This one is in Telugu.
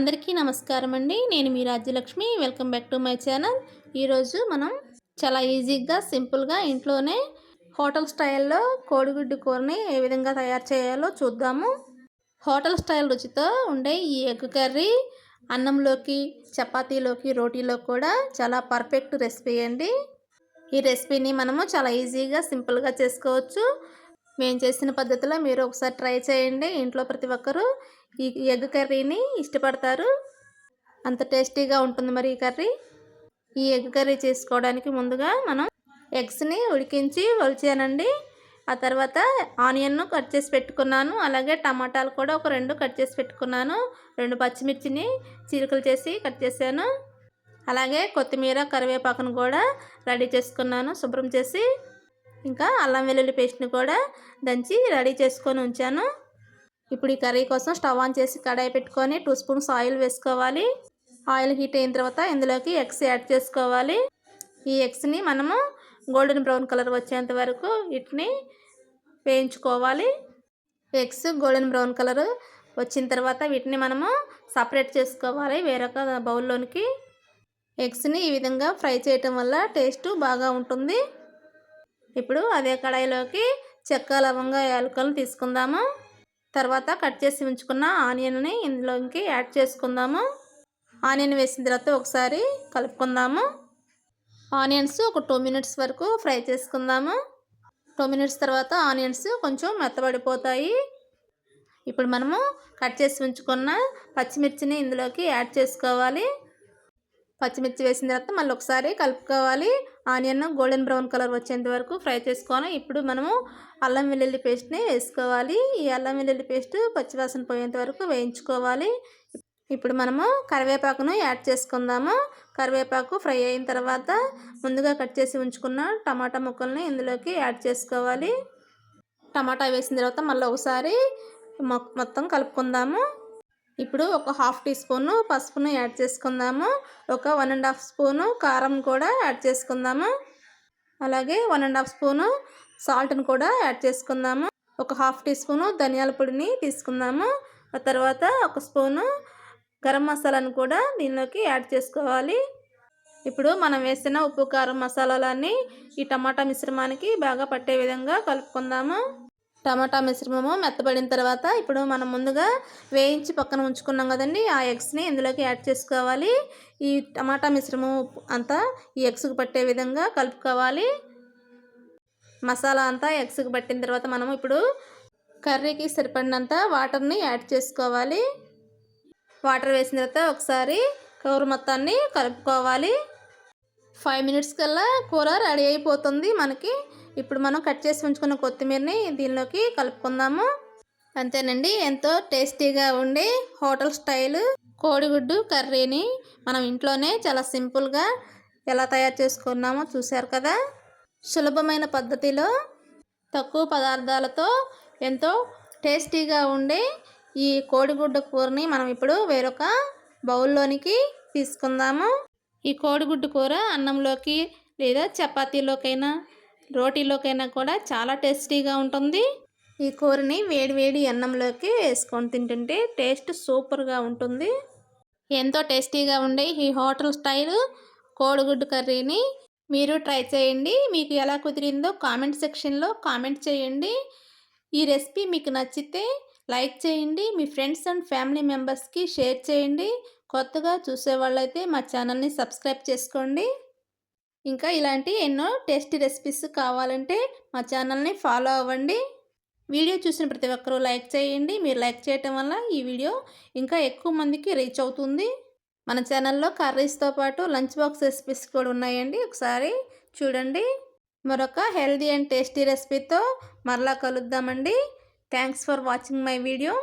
అందరికీ నమస్కారం అండి. నేను మీ Rajyalakshmi. Welcome back to my channel ఈరోజు మనం చాలా ఈజీగా సింపుల్గా ఇంట్లోనే హోటల్ స్టైల్లో కోడిగుడ్డు కూరని ఏ విధంగా తయారు చేయాలో చూద్దాము. హోటల్ స్టైల్ రుచితో ఉండే ఈ ఎగ్ కర్రీ అన్నంలోకి చపాతీలోకి రోటీలో కూడా చాలా పర్ఫెక్ట్ రెసిపీ అండి. ఈ రెసిపీని మనము చాలా ఈజీగా సింపుల్గా చేసుకోవచ్చు. మేము చేసిన పద్ధతిలో మీరు ఒకసారి ట్రై చేయండి. ఇంట్లో ప్రతి ఒక్కరూ ఈ ఎగ్ కర్రీని ఇష్టపడతారు. అంత టేస్టీగా ఉంటుంది మరి ఈ కర్రీ. ఈ ఎగ్ కర్రీ చేసుకోవడానికి ముందుగా మనం ఎగ్స్ని ఉడికించి ఒలిచానండి. ఆ తర్వాత ఆనియన్ను కట్ చేసి పెట్టుకున్నాను. అలాగే టమాటాలు కూడా ఒక రెండు కట్ చేసి పెట్టుకున్నాను. రెండు పచ్చిమిర్చిని చీరికలు చేసి కట్ చేశాను. అలాగే కొత్తిమీర కరివేపాకును కూడా రెడీ చేసుకున్నాను. శుభ్రం చేసి ఇంకా అల్లం వెల్లుల్లి పేస్ట్ని కూడా దంచి రెడీ చేసుకొని ఉంచాను. ఇప్పుడు ఈ కర్రీ కోసం స్టవ్ ఆన్ చేసి కడాయి పెట్టుకొని టూ స్పూన్స్ ఆయిల్ వేసుకోవాలి. ఆయిల్ హీట్ అయిన తర్వాత ఇందులోకి ఎగ్స్ యాడ్ చేసుకోవాలి. ఈ ఎగ్స్ని మనము గోల్డెన్ బ్రౌన్ కలర్ వచ్చేంత వరకు వీటిని వేయించుకోవాలి. ఎగ్స్ గోల్డెన్ బ్రౌన్ కలర్ వచ్చిన తర్వాత వీటిని మనము సపరేట్ చేసుకోవాలి వేరొక బౌల్లోనికి. ఎగ్స్ని ఈ విధంగా ఫ్రై చేయటం వల్ల టేస్ట్ బాగా ఉంటుంది. ఇప్పుడు అదే కడాయిలోకి చెక్క లవంగ యాలకలను తీసుకుందాము. తర్వాత కట్ చేసి ఉంచుకున్న ఆనియన్ని ఇందులోకి యాడ్ చేసుకుందాము. ఆనియన్ వేసిన తర్వాత ఒకసారి కలుపుకుందాము. ఆనియన్స్ ఒక టూ మినిట్స్ వరకు ఫ్రై చేసుకుందాము. టూ మినిట్స్ తర్వాత ఆనియన్స్ కొంచెం మెత్తబడిపోతాయి. ఇప్పుడు మనము కట్ చేసి ఉంచుకున్న పచ్చిమిర్చిని ఇందులోకి యాడ్ చేసుకోవాలి. పచ్చిమిర్చి వేసిన తర్వాత మళ్ళీ ఒకసారి కలుపుకోవాలి. ఆనియన్ గోల్డెన్ బ్రౌన్ కలర్ వచ్చేంత వరకు ఫ్రై చేసుకోవాలి. ఇప్పుడు మనము అల్లం వెల్లుల్లి పేస్ట్ని వేసుకోవాలి. ఈ అల్లం వెల్లుల్లి పేస్ట్ పచ్చివాసన పోయేంత వరకు వేయించుకోవాలి. ఇప్పుడు మనము కరివేపాకును యాడ్ చేసుకుందాము. కరివేపాకు ఫ్రై అయిన తర్వాత ముందుగా కట్ చేసి ఉంచుకున్న టమాటా ముక్కల్ని ఇందులోకి యాడ్ చేసుకోవాలి. టమాటా వేసిన తర్వాత మళ్ళీ ఒకసారి మొత్తం కలుపుకుందాము. ఇప్పుడు ఒక హాఫ్ టీ స్పూను పసుపును యాడ్ చేసుకుందాము. ఒక వన్ అండ్ హాఫ్ స్పూను కారం కూడా యాడ్ చేసుకుందాము. అలాగే వన్ అండ్ హాఫ్ స్పూను సాల్ట్ని కూడా యాడ్ చేసుకుందాము. ఒక హాఫ్ టీ స్పూను ధనియాల పొడిని తీసుకుందాము. ఆ తర్వాత ఒక స్పూను గరం మసాలాను కూడా దీనిలోకి యాడ్ చేసుకోవాలి. ఇప్పుడు మనం వేసిన ఉప్పు కారం మసాలాలన్నీ ఈ టమాటా మిశ్రమానికి బాగా పట్టే విధంగా కలుపుకుందాము. టమాటా మిశ్రమము మెత్తబడిన తర్వాత ఇప్పుడు మనం ముందుగా వేయించి పక్కన ఉంచుకున్నాం కదండి. ఆ ఎగ్స్ని ఇందులోకి యాడ్ చేసుకోవాలి. ఈ టమాటా మిశ్రమం అంతా ఈ ఎగ్స్కి పట్టే విధంగా కలుపుకోవాలి. మసాలా అంతా ఎగ్స్కి పట్టిన తర్వాత మనం ఇప్పుడు కర్రీకి సరిపడినంత వాటర్ని యాడ్ చేసుకోవాలి. వాటర్ వేసిన తర్వాత ఒకసారి కూర మొత్తాన్ని కలుపుకోవాలి. ఫైవ్ మినిట్స్ కల్లా కూర రెడీ అయిపోతుంది మనకి. ఇప్పుడు మనం కట్ చేసి ఉంచుకున్న కొత్తిమీరని దీనిలోకి కలుపుకుందాము. అంతేనండి ఎంతో టేస్టీగా ఉండి హోటల్ స్టైల్ కోడిగుడ్డు కర్రీని మనం ఇంట్లోనే చాలా సింపుల్గా ఎలా తయారు చేసుకున్నామో చూశారు కదా. సులభమైన పద్ధతిలో తక్కువ పదార్థాలతో ఎంతో టేస్టీగా ఉండే ఈ కోడిగుడ్డు కూరని మనం ఇప్పుడు వేరొక బౌల్లోనికి తీసుకుందాము. ఈ కోడిగుడ్డు కూర అన్నంలోకి లేదా చపాతీలోకైనా రోటీలోకైనా కూడా చాలా టేస్టీగా ఉంటుంది. ఈ కూరని వేడి వేడి అన్నంలోకి వేసుకొని తింటుంటే టేస్ట్ సూపర్గా ఉంటుంది. ఎంతో టేస్టీగా ఉండే ఈ హోటల్ స్టైల్ కోడిగుడ్డు కర్రీని మీరు ట్రై చేయండి. మీకు ఎలా కుదిరిందో కామెంట్ సెక్షన్లో కామెంట్ చేయండి. ఈ రెసిపీ మీకు నచ్చితే లైక్ చేయండి. మీ ఫ్రెండ్స్ అండ్ ఫ్యామిలీ మెంబర్స్కి షేర్ చేయండి. కొత్తగా చూసేవాళ్ళైతే మా ఛానల్ని సబ్స్క్రైబ్ చేసుకోండి. ఇంకా ఇలాంటి ఎన్నో టేస్టీ రెసిపీస్ కావాలంటే మా ఛానల్ని ఫాలో అవ్వండి. వీడియో చూసిన ప్రతి ఒక్కరూ లైక్ చేయండి. మీరు లైక్ చేయటం వల్ల ఈ వీడియో ఇంకా ఎక్కువ మందికి రీచ్ అవుతుంది. మన ఛానల్లో కర్రీస్తో పాటు లంచ్ బాక్స్ రెసిపీస్ కూడా ఉన్నాయండి. ఒకసారి చూడండి. మరొక హెల్దీ అండ్ టేస్టీ రెసిపీతో మరలా కలుద్దామండి. Thanks for watching my video.